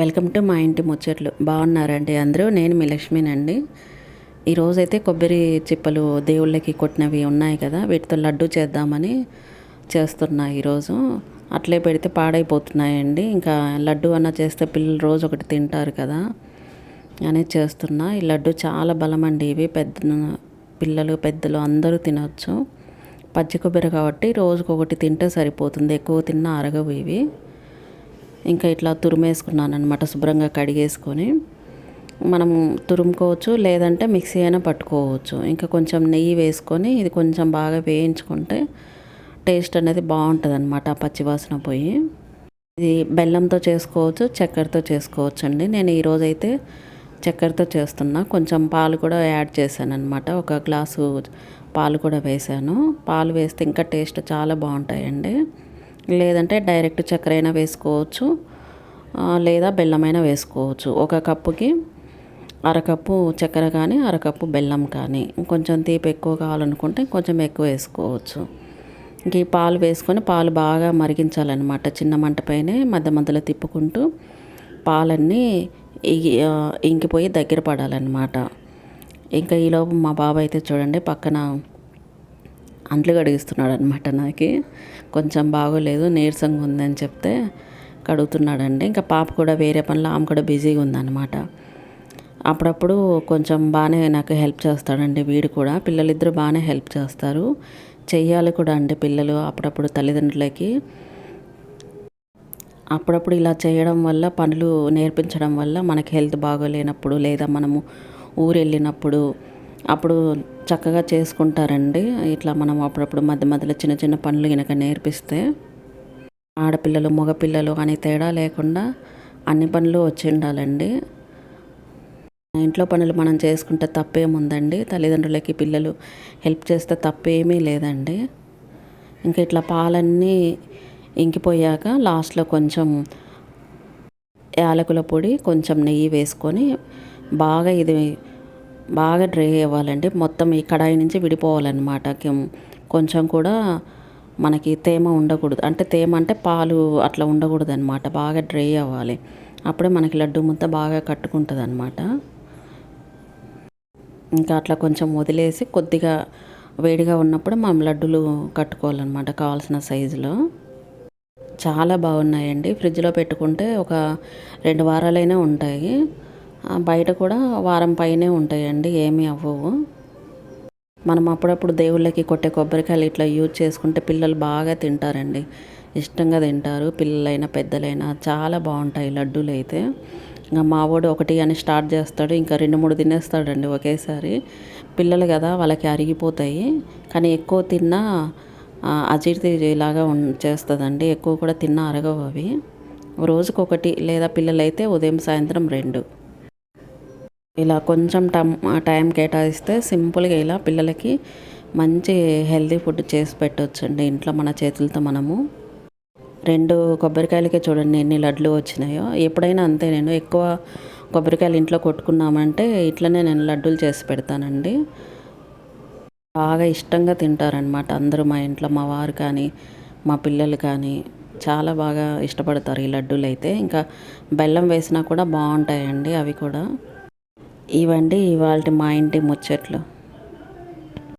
Welcome to మా ఇంటి ముచ్చట్లు. బాగున్నారండి అందరూ? నేను మీ లక్ష్మీనండి. ఈరోజైతే కొబ్బరి చిప్పలు దేవుళ్ళకి కొట్టినవి ఉన్నాయి కదా వీటితో లడ్డు చేద్దామని చేస్తున్నా ఈరోజు అట్లే పెడితే పాడైపోతున్నాయండి. ఇంకా లడ్డు అన్న చేస్తే పిల్లలు రోజు ఒకటి తింటారు కదా అని చేస్తున్నా. ఈ లడ్డు చాలా బలం అండి ఇవి. పెద్ద పిల్లలు పెద్దలు అందరూ తినవచ్చు పచ్చి కొబ్బరి కాబట్టి రోజుకొకటి తింటే సరిపోతుంది. ఎక్కువ తిన్నా అరగవు ఇవి. ఇంకా ఇట్లా తురిమేసుకున్నాను అనమాట శుభ్రంగా కడిగేసుకొని. మనం తురుముకోవచ్చు లేదంటే మిక్సీ అయినా పట్టుకోవచ్చు. ఇంకా కొంచెం నెయ్యి వేసుకొని ఇది కొంచెం బాగా వేయించుకుంటే టేస్ట్ అనేది బాగుంటుంది అనమాట పచ్చివాసన పోయి. ఇది బెల్లంతో చేసుకోవచ్చు చక్కెరతో చేసుకోవచ్చు అండి. నేను ఈరోజైతే చక్కెరతో చేస్తున్నా. కొంచెం పాలు కూడా యాడ్ చేశాను అనమాట ఒక గ్లాసు పాలు కూడా వేసాను పాలు వేస్తే ఇంకా టేస్ట్ చాలా బాగుంటాయండి. లేదంటే డైరెక్ట్ చక్కెర అయినా వేసుకోవచ్చు లేదా బెల్లమైనా వేసుకోవచ్చు. ఒక కప్పుకి అరకప్పు చక్కెర కానీ అరకప్పు బెల్లం కానీ. కొంచెం తీపి ఎక్కువ కావాలనుకుంటే కొంచెం ఎక్కువ వేసుకోవచ్చు. ఇంక ఈ పాలు వేసుకొని పాలు బాగా మరిగించాలన్నమాట. చిన్న మంట పైనే మధ్య మధ్యలో తిప్పుకుంటూ పాలన్నీ ఇంకిపోయి దగ్గర పడాలన్నమాట. ఇంకా ఈలోపు మా బాబాయ్ అయితే చూడండి పక్కన అంట్లు కడిగిస్తున్నాడు అనమాట నాకు. కొంచెం బాగోలేదు నీరసంగా ఉందని చెప్తే కడుగుతున్నాడండి. ఇంకా పాప కూడా వేరే పనులు ఆమె కూడా బిజీగా ఉందన్నమాట అప్పుడప్పుడు కొంచెం బాగానే నాకు హెల్ప్ చేస్తాడండి వీడు కూడా. పిల్లలిద్దరు బాగానే హెల్ప్ చేస్తారు. చెయ్యాలి కూడా అండి పిల్లలు అప్పుడప్పుడు తల్లిదండ్రులకి. అప్పుడప్పుడు ఇలా చేయడం వల్ల పనులు నేర్పించడం వల్ల మనకి హెల్త్ బాగోలేనప్పుడు లేదా మనము ఊరు వెళ్ళినప్పుడు అప్పుడు చక్కగా చేసుకుంటారండి. ఇట్లా మనం అప్పుడప్పుడు మధ్య మధ్యలో చిన్న చిన్న పనులు కనుక నేర్పిస్తే ఆడపిల్లలు మగపిల్లలు అని తేడా లేకుండా అన్ని పనులు వచ్చి ఉండాలండి. ఇంట్లో పనులు మనం చేసుకుంటే తప్పేముందండి? తల్లిదండ్రులకి పిల్లలు హెల్ప్ చేస్తే తప్పేమీ లేదండి. ఇంకా ఇట్లా పాలన్నీ ఇంకిపోయాక లాస్ట్లో కొంచెం యాలకుల పొడి కొంచెం నెయ్యి వేసుకొని బాగా ఇది బాగా డ్రై అవ్వాలండి మొత్తం ఈ కడాయి నుంచి విడిపోవాలన్నమాట కొంచెం కూడా మనకి తేమ ఉండకూడదు. అంటే తేమ అంటే పాలు అట్లా ఉండకూడదు అనమాట బాగా డ్రై అవ్వాలి. అప్పుడే మనకి లడ్డు ముద్ద బాగా కట్టుకుంటుంది అనమాట ఇంకా అట్లా కొంచెం వదిలేసి కొద్దిగా వేడిగా ఉన్నప్పుడు మనం లడ్డులు కట్టుకోవాలన్నమాట కావాల్సిన సైజులో. చాలా బాగున్నాయండి. ఫ్రిడ్జ్లో పెట్టుకుంటే ఒక రెండు వారాలైనా ఉంటాయి. బయట కూడా వారం పైనే ఉంటాయండి ఏమీ అవ్వవు. మనం అప్పుడప్పుడు దేవుళ్ళకి కొట్టే కొబ్బరికాయలు ఇట్లా యూజ్ చేసుకుంటే పిల్లలు బాగా తింటారండి. ఇష్టంగా తింటారు పిల్లలైనా పెద్దలైనా చాలా బాగుంటాయి లడ్డూలు అయితే. ఇంకా మావోడు ఒకటి అని స్టార్ట్ చేస్తాడు ఇంకా రెండు మూడు తినేస్తాడండి ఒకేసారి. పిల్లలు కదా వాళ్ళకి అరిగిపోతాయి. కానీ ఎక్కువ తిన్నా అజీర్తి ఇలాగా చేస్తుందండి. ఎక్కువ కూడా తిన్నా అరగవు అవి. రోజుకొకటి లేదా పిల్లలైతే ఉదయం సాయంత్రం రెండు. ఇలా కొంచెం టమ్ టైం కేటాయిస్తే సింపుల్గా ఇలా పిల్లలకి మంచి హెల్తీ ఫుడ్ చేసి పెట్టవచ్చండి ఇంట్లో మన చేతులతో మనము. రెండు కొబ్బరికాయలకే చూడండి ఎన్ని లడ్లు వచ్చినాయో. ఎప్పుడైనా అంతే నేను ఎక్కువ కొబ్బరికాయలు ఇంట్లో కొట్టుకున్నామంటే ఇట్లనే నేను లడ్డూలు చేసి పెడతానండి. బాగా ఇష్టంగా తింటారనమాట అందరూ మా ఇంట్లో మా వారు కానీ మా పిల్లలు కానీ. చాలా బాగా ఇష్టపడతారు ఈ లడ్డూలు అయితే ఇంకా బెల్లం వేసినా కూడా బాగుంటాయండి అవి కూడా. ఇవండి ఇవాళ మా ఇంటి ముచ్చట్లు.